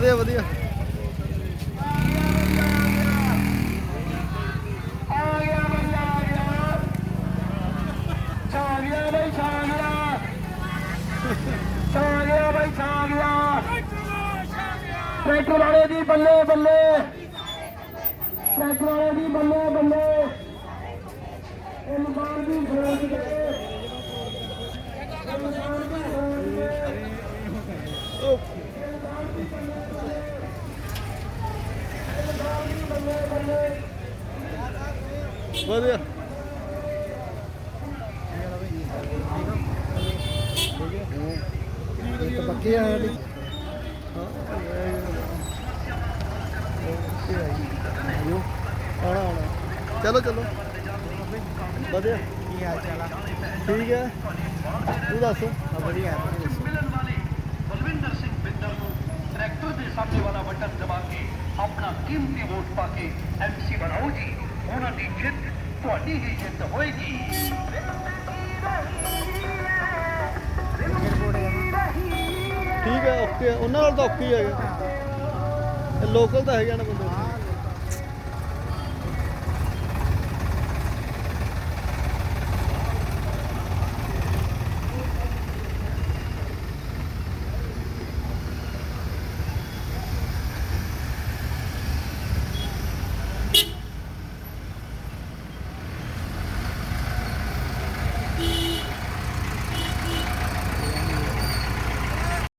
ਵਧੀਆ ਵਧੀਆ। ਟਰੈਕਟਰ ਵਾਲੇ ਦੀ ਬੱਲੇ ਬੱਲੇ। ਟਰੈਕਟਰ ਵਾਲੇ ਦੀ ਬੱਲੇ ਬੱਲੇ। ਇਹ ਮਕਾਨ ਦੀ। ਖੋਜ ਦੇ। ਇਹ ਮਕਾਨ ਦੀ ਖੋਜ ਦੇ। ਵਧੀਆ। ਇੱਕ ਬੱਕੇ ਆ ਸਾਡੀ ਆਣਾ ਆਣਾ ਚਲੋ ਚਲੋ। ਵਧੀਆ। ਕੀ ਹਾਲ ਚਾਲ ਆ ਠੀਕ ਹੈ। ਤੂੰ ਦੱਸ। ਵਧੀਆ ਮਿਲਣ ਵਾਲੇ ਬਲਵਿੰਦਰ ਸਿੰਘ ਬਿੰਦਰ ਨੂੰ ਟਰੈਕਟਰ ਦੇ ਸਾਹਮਣੇ ਵਾਲਾ ਬਟਨ ਦਬਾ ਕੇ ਆਪਣਾ ਕੀਮਤੀ ਵੋਟ ਪਾ ਕੇ ਐਮਸੀ ਬਣਾਓ ਜੀ। ਉਹਨਾਂ ਦੀ ਜਿੱਤ ਤੁਹਾਡੀ ਹੀ ਜਿੱਤ ਹੋਏਗੀ। ਠੀਕ ਹੈ ਓਕੇ ਉਹਨਾਂ ਨਾਲ ਤਾਂ ਓਕੇ ਹੀ ਹੈਗਾ ਲੋਕਲ ਤਾਂ ਹੈਗਾ ਨਾ ਬੰਦੇ।